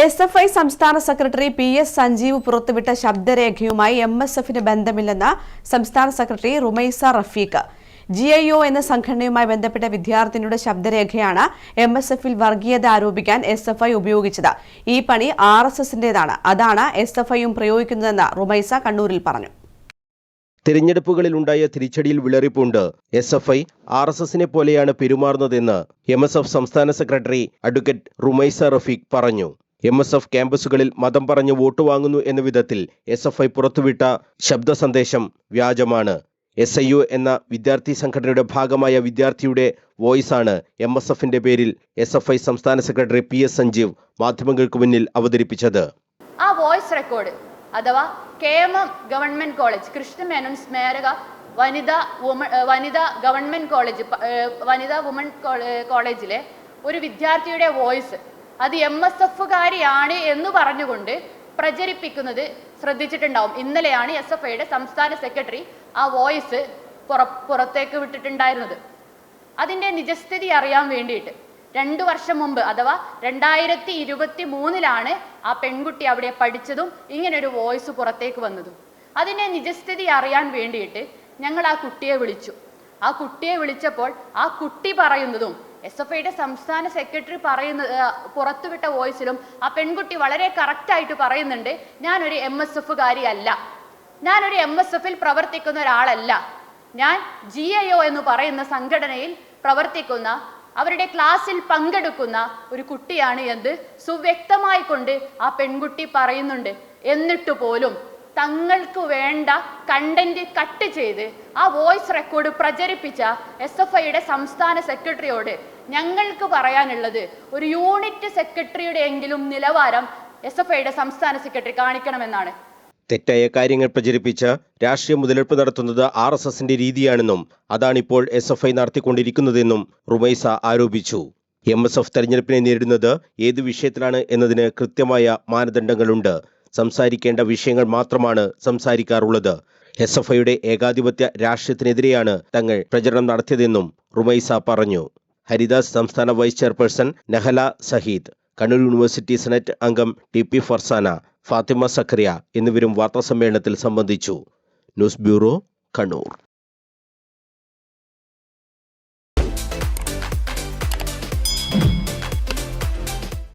S F I സംസ്ഥാന secretary P S Sanjeev പുറത്തുവിട്ട ശബ്ദരേഖയുമായി എം എസ് എഫിന് ബന്ധമില്ലെന്ന് സംസ്ഥാന secretary Rumaisa Rafeeq. G I O എന്ന സംഘടനയുമായി ബന്ധപ്പെട്ട വിദ്യാർത്ഥിനിയുടെ ശബ്ദരേഖയാണ് എം എസ് എഫിൽ വർഗീയത ആരോപിക്കാൻ എസ് എഫ് ഐ ഉപയോഗിച്ചത്. ഈ പണി ആർ എസ് എസിന്റേതാണ്. അതാണ് എസ് എഫ് ഐയും പ്രയോഗിക്കുന്നതെന്ന് റുമൈസ കണ്ണൂരിൽ പറഞ്ഞു. തിരഞ്ഞെടുപ്പുകളിലുണ്ടായ തിരിച്ചടിയിൽ വിളറിപ്പുണ്ട്. S F I R S എസിനെ പോലെയാണ് പെരുമാറുന്നതെന്ന് എം എസ് എഫ് സംസ്ഥാന സെക്രട്ടറി അഡ്വക്കേറ്റ് റുമൈസ റഫീഖ് പറഞ്ഞു. എം എസ് എഫ് ക്യാമ്പസുകളിൽ മതം പറഞ്ഞ് വോട്ട് വാങ്ങുന്നു എന്ന വിധത്തിൽ എസ് എഫ് ഐ പുറത്തുവിട്ട ശബ്ദ സന്ദേശം വ്യാജമാണ്. എസ് ഐ യു എന്ന വിദ്യാർത്ഥി സംഘടനയുടെ ഭാഗമായ വിദ്യാർത്ഥിയുടെ വോയിസാണ് എം എസ് എഫിന്റെ പേരിൽ എസ് എഫ് ഐ സംസ്ഥാന സെക്രട്ടറി പി എസ് സഞ്ജീവ് മാധ്യമങ്ങൾക്ക് മുന്നിൽ അവതരിപ്പിച്ചത്. ആ വോയിസ് റെക്കോർഡ് അഥവാ K M M government college Krishna Menon സ്മാരക വനിതാ വുമൺ വനിതാ ഗവൺമെന്റ് കോളേജ് വനിതാ വുമൺ കോളേജിലെ ഒരു വിദ്യാർത്ഥിയുടെ വോയിസ് അത് എം എസ് എഫുകാരിയാണ് എന്ന് പറഞ്ഞുകൊണ്ട് പ്രചരിപ്പിക്കുന്നത് ശ്രദ്ധിച്ചിട്ടുണ്ടാവും. ഇന്നലെയാണ് എസ് എഫ് ഐയുടെ സംസ്ഥാന സെക്രട്ടറി ആ വോയിസ് പുറ പുറത്തേക്ക് വിട്ടിട്ടുണ്ടായിരുന്നത്. അതിന്റെ നിജസ്ഥിതി അറിയാൻ വേണ്ടിയിട്ട് രണ്ടു വർഷം മുമ്പ് അഥവാ രണ്ടായിരത്തി ഇരുപത്തി മൂന്നിലാണ് ആ പെൺകുട്ടി അവിടെ പഠിച്ചതും ഇങ്ങനൊരു വോയിസ് പുറത്തേക്ക് വന്നതും. അതിന്റെ നിജസ്ഥിതി അറിയാൻ വേണ്ടിയിട്ട് ഞങ്ങൾ ആ കുട്ടിയെ വിളിച്ചു. ആ കുട്ടിയെ വിളിച്ചപ്പോൾ ആ കുട്ടി പറയുന്നതും എസ് എഫ് ഐയുടെ സംസ്ഥാന സെക്രട്ടറി പറയുന്ന പുറത്തുവിട്ട വോയിസിലും ആ പെൺകുട്ടി വളരെ കറക്റ്റായിട്ട് പറയുന്നുണ്ട് ഞാനൊരു എം എസ് എഫുകാരി അല്ല ഞാനൊരു എം എസ് എഫിൽ പ്രവർത്തിക്കുന്ന ഒരാളല്ല. ഞാൻ ജി ഐ ഒ എന്ന് പറയുന്ന സംഘടനയിൽ പ്രവർത്തിക്കുന്ന അവരുടെ ക്ലാസ്സിൽ പങ്കെടുക്കുന്ന ഒരു കുട്ടിയാണ് എന്ത് സുവ്യക്തമായി കൊണ്ട് ആ പെൺകുട്ടി പറയുന്നുണ്ട്. എന്നിട്ട് പോലും തങ്ങൾക്ക് വേണ്ട കണ്ടന്റ് കട്ട് ചെയ്ത് ആ വോയിസ് റെക്കോർഡ് പ്രചരിപ്പിച്ച എസ് എഫ് ഐയുടെ സംസ്ഥാന സെക്രട്ടറിയോട് ഞങ്ങൾക്ക് പറയാനുള്ളത് ഒരു യൂണിറ്റ് സെക്രട്ടറിയുടെ എങ്കിലും നിലവാരം എസ് എഫ് ഐയുടെ സംസ്ഥാന സെക്രട്ടറി കാണിക്കണമെന്നാണ്. തെറ്റായ കാര്യങ്ങൾ പ്രചരിപ്പിച്ച് രാഷ്ട്രീയ മുതലെടുപ്പ് നടത്തുന്നത് ആർ എസ് എസിന്റെ രീതിയാണെന്നും അതാണിപ്പോൾ എസ് എഫ് ഐ നടത്തിക്കൊണ്ടിരിക്കുന്നതെന്നും റുമൈസ ആരോപിച്ചു. എം എസ് എഫ് തെരഞ്ഞെടുപ്പിനെ നേരിടുന്നത് ഏത് വിഷയത്തിലാണ് എന്നതിന് കൃത്യമായ മാനദണ്ഡങ്ങളുണ്ട്. സംസാരിക്കേണ്ട വിഷയങ്ങൾ മാത്രമാണ് സംസാരിക്കാറുള്ളത്. എസ് എഫ് ഐയുടെ ഏകാധിപത്യ രാഷ്ട്രീയത്തിനെതിരെയാണ് തങ്ങൾ പ്രചരണം നടത്തിയതെന്നും റുമൈസ പറഞ്ഞു. ഹരിദാസ് സംസ്ഥാന vice chairperson Nahala Saheed Kannur university senate അംഗം ടി പി ഫർസാന ഫാത്തിമ സഖറിയ എന്നിവരും വാർത്താസമ്മേളനത്തിൽ സംബന്ധിച്ചു. News bureau Kannur.